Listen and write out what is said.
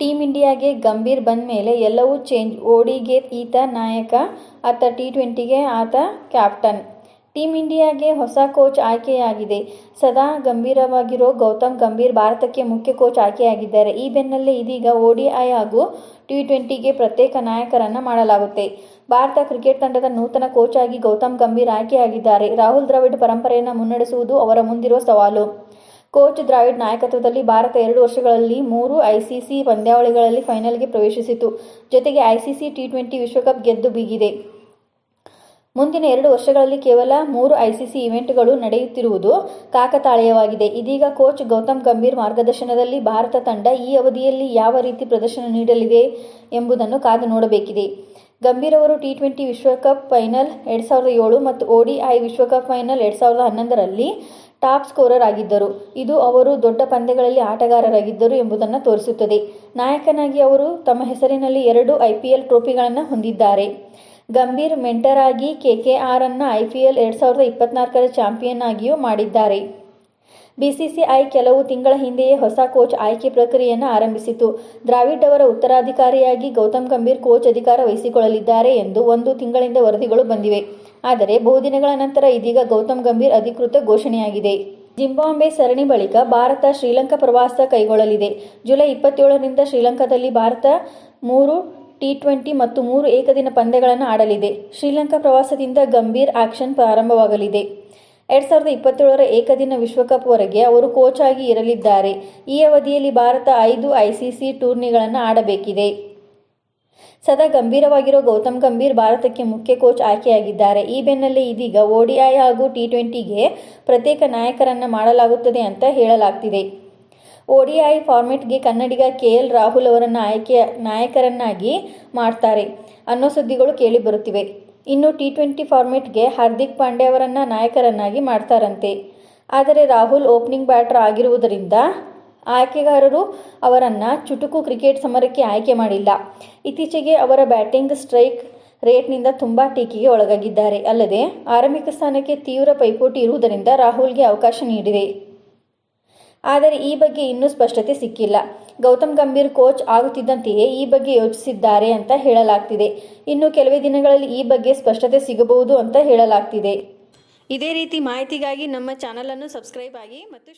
Team ಇಂಡಿಯಾಗೆ ಗಂಭೀರ್ ಬಂದ ಮೇಲೆ ಎಲ್ಲವೂ ಚೇಂಜ್. ಓಡಿಗೆ ಈತ ನಾಯಕ, ಆತ ಟಿ ಟ್ವೆಂಟಿಗೆ ಆತ ಕ್ಯಾಪ್ಟನ್. ಟೀಮ್ ಇಂಡಿಯಾಗೆ ಹೊಸ ಕೋಚ್ ಆಯ್ಕೆಯಾಗಿದೆ. ಸದಾ ಗಂಭೀರವಾಗಿರೋ ಗೌತಮ್ ಗಂಭೀರ್ ಭಾರತಕ್ಕೆ ಮುಖ್ಯ ಕೋಚ್ ಆಯ್ಕೆಯಾಗಿದ್ದಾರೆ. ಈ ಬೆನ್ನಲ್ಲೇ ಇದೀಗ ಓಡಿಐ ಹಾಗೂ ಟಿ ಟ್ವೆಂಟಿಗೆ ಪ್ರತ್ಯೇಕ ನಾಯಕರನ್ನು ಮಾಡಲಾಗುತ್ತೆ. ಭಾರತ ಕ್ರಿಕೆಟ್ ತಂಡದ ನೂತನ ಕೋಚ್ ಆಗಿ ಗೌತಮ್ ಗಂಭೀರ್ ಆಯ್ಕೆಯಾಗಿದ್ದಾರೆ. ರಾಹುಲ್ ದ್ರಾವಿಡ್ ಪರಂಪರೆಯನ್ನು ಮುನ್ನಡೆಸುವುದು ಅವರ ಮುಂದಿರುವ ಸವಾಲು. ಕೋಚ್ ದ್ರಾವಿಡ್ ನಾಯಕತ್ವದಲ್ಲಿ ಭಾರತ ಎರಡು ವರ್ಷಗಳಲ್ಲಿ ಮೂರು ಐಸಿಸಿ ಪಂದ್ಯಾವಳಿಗಳಲ್ಲಿ ಫೈನಲ್ಗೆ ಪ್ರವೇಶಿಸಿತು. ಜೊತೆಗೆ ಐಸಿಸಿ ಟಿ ಟ್ವೆಂಟಿ ವಿಶ್ವಕಪ್ ಗೆದ್ದು ಬೀಗಿದೆ. ಮುಂದಿನ ಎರಡು ವರ್ಷಗಳಲ್ಲಿ ಕೇವಲ ಮೂರು ಐಸಿಸಿ ಇವೆಂಟ್ಗಳು ನಡೆಯುತ್ತಿರುವುದು ಕಾಕತಾಳೀಯವಾಗಿದೆ. ಇದೀಗ ಕೋಚ್ ಗೌತಮ್ ಗಂಭೀರ್ ಮಾರ್ಗದರ್ಶನದಲ್ಲಿ ಭಾರತ ತಂಡ ಈ ಅವಧಿಯಲ್ಲಿ ಯಾವ ರೀತಿ ಪ್ರದರ್ಶನ ನೀಡಲಿದೆ ಎಂಬುದನ್ನು ಕಾದು ನೋಡಬೇಕಿದೆ. ಗಂಭೀರ್ ಅವರು ಟಿ ಟ್ವೆಂಟಿ ವಿಶ್ವಕಪ್ ಫೈನಲ್ ಎರಡು ಸಾವಿರದ ಏಳು ಮತ್ತು ಓಡಿಐ ವಿಶ್ವಕಪ್ ಫೈನಲ್ ಎರಡು ಸಾವಿರದ ಹನ್ನೊಂದರಲ್ಲಿ ಟಾಪ್ ಸ್ಕೋರರ್ ಆಗಿದ್ದರು. ಇದು ಅವರು ದೊಡ್ಡ ಪಂದ್ಯಗಳಲ್ಲಿ ಆಟಗಾರರಾಗಿದ್ದರು ಎಂಬುದನ್ನು ತೋರಿಸುತ್ತದೆ. ನಾಯಕನಾಗಿ ಅವರು ತಮ್ಮ ಹೆಸರಿನಲ್ಲಿ ಎರಡು ಐಪಿಎಲ್ ಟ್ರೋಫಿಗಳನ್ನು ಹೊಂದಿದ್ದಾರೆ. ಗಂಭೀರ್ ಮೆಂಟರ್ ಆಗಿ ಕೆಕೆಆರ್ ಅನ್ನ ಐಪಿಎಲ್ ಎರಡು ಸಾವಿರದ ಇಪ್ಪತ್ನಾಲ್ಕರ ಚಾಂಪಿಯನ್ ಆಗಿಯೂ ಮಾಡಿದ್ದಾರೆ. ಬಿಸಿಸಿಐ ಕೆಲವು ತಿಂಗಳ ಹಿಂದೆಯೇ ಹೊಸ ಕೋಚ್ ಆಯ್ಕೆ ಪ್ರಕ್ರಿಯೆಯನ್ನು ಆರಂಭಿಸಿತು. ದ್ರಾವಿಡ್ ಅವರ ಉತ್ತರಾಧಿಕಾರಿಯಾಗಿ ಗೌತಮ್ ಗಂಭೀರ್ ಕೋಚ್ ಅಧಿಕಾರ ವಹಿಸಿಕೊಳ್ಳಲಿದ್ದಾರೆ ಎಂದು ಒಂದು ತಿಂಗಳಿಂದ ವರದಿಗಳು ಬಂದಿವೆ. ಆದರೆ ಬಹುದಿನಗಳ ನಂತರ ಇದೀಗ ಗೌತಮ್ ಗಂಭೀರ್ ಅಧಿಕೃತ ಘೋಷಣೆಯಾಗಿದೆ. ಜಿಂಬಾಂಬೆ ಸರಣಿ ಬಳಿಕ ಭಾರತ ಶ್ರೀಲಂಕಾ ಪ್ರವಾಸ ಕೈಗೊಳ್ಳಲಿದೆ. ಜುಲೈ ಇಪ್ಪತ್ತೇಳರಿಂದ ಶ್ರೀಲಂಕಾದಲ್ಲಿ ಭಾರತ ಮೂರು ಟಿ ಟ್ವೆಂಟಿ ಮತ್ತು ಮೂರು ಏಕದಿನ ಪಂದ್ಯಗಳನ್ನು ಆಡಲಿದೆ. ಶ್ರೀಲಂಕಾ ಪ್ರವಾಸದಿಂದ ಗಂಭೀರ್ ಆಕ್ಷನ್ ಪ್ರಾರಂಭವಾಗಲಿದೆ. ಎರಡ್ ಸಾವಿರದ ಇಪ್ಪತ್ತೇಳರ ಏಕದಿನ ವಿಶ್ವಕಪ್ವರೆಗೆ ಅವರು ಕೋಚ್ ಆಗಿ ಇರಲಿದ್ದಾರೆ. ಈ ಅವಧಿಯಲ್ಲಿ ಭಾರತ ಐದು ಐಸಿಸಿ ಟೂರ್ನಿಗಳನ್ನು ಆಡಬೇಕಿದೆ. ಸದಾ ಗಂಭೀರವಾಗಿರೋ ಗೌತಮ್ ಗಂಭೀರ್ ಭಾರತಕ್ಕೆ ಮುಖ್ಯ ಕೋಚ್ ಆಯ್ಕೆಯಾಗಿದ್ದಾರೆ. ಈ ಬೆನ್ನಲ್ಲೇ ಇದೀಗ ಓಡಿಐ ಹಾಗೂ ಟಿ ಟ್ವೆಂಟಿಗೆ ಪ್ರತ್ಯೇಕ ನಾಯಕರನ್ನ ಮಾಡಲಾಗುತ್ತದೆ ಅಂತ ಹೇಳಲಾಗ್ತಿದೆ. ಓಡಿಐ ಫಾರ್ಮೆಟ್ಗೆ ಕನ್ನಡಿಗ ಕೆ ಎಲ್ ರಾಹುಲ್ ಅವರನ್ನು ಆಯ್ಕೆ, ನಾಯಕರನ್ನಾಗಿ ಮಾಡ್ತಾರೆ ಅನ್ನೋ ಸುದ್ದಿಗಳು ಕೇಳಿ ಬರುತ್ತಿವೆ. ಇನ್ನು ಟಿ ಟ್ವೆಂಟಿ ಫಾರ್ಮೆಟ್ಗೆ ಹಾರ್ದಿಕ್ ಪಾಂಡೆ ಅವರನ್ನು ನಾಯಕರನ್ನಾಗಿ ಮಾಡ್ತಾರಂತೆ. ಆದರೆ ರಾಹುಲ್ ಓಪನಿಂಗ್ ಬ್ಯಾಟರ್ ಆಗಿರುವುದರಿಂದ ಆಯ್ಕೆಗಾರರು ಅವರನ್ನು ಚುಟುಕು ಕ್ರಿಕೆಟ್ ಸಮರಕ್ಕೆ ಆಯ್ಕೆ ಮಾಡಿಲ್ಲ. ಇತ್ತೀಚೆಗೆ ಅವರ ಬ್ಯಾಟಿಂಗ್ ಸ್ಟ್ರೈಕ್ ರೇಟ್ನಿಂದ ತುಂಬ ಟೀಕೆಗೆ ಒಳಗಾಗಿದ್ದಾರೆ. ಅಲ್ಲದೆ, ಆರಂಭಿಕ ಸ್ಥಾನಕ್ಕೆ ತೀವ್ರ ಪೈಪೋಟಿ ಇರುವುದರಿಂದ ರಾಹುಲ್ಗೆ ಅವಕಾಶ ನೀಡಿದೆ ಆದರೆ, ಈ ಬಗ್ಗೆ ಇನ್ನೂ ಸ್ಪಷ್ಟತೆ ಸಿಕ್ಕಿಲ್ಲ. ಗೌತಮ್ ಗಂಭೀರ್ ಕೋಚ್ ಆಗುತ್ತಿದ್ದಂತೆಯೇ ಈ ಬಗ್ಗೆ ಯೋಚಿಸಿದ್ದಾರೆ ಅಂತ ಹೇಳಲಾಗ್ತಿದೆ. ಇನ್ನು ಕೆಲವೇ ದಿನಗಳಲ್ಲಿ ಈ ಬಗ್ಗೆ ಸ್ಪಷ್ಟತೆ ಸಿಗಬಹುದು ಅಂತ ಹೇಳಲಾಗ್ತಿದೆ. ಇದೇ ರೀತಿ ಮಾಹಿತಿಗಾಗಿ ನಮ್ಮ ಚಾನಲನ್ನು ಸಬ್ಸ್ಕ್ರೈಬ್ ಆಗಿ ಮತ್ತು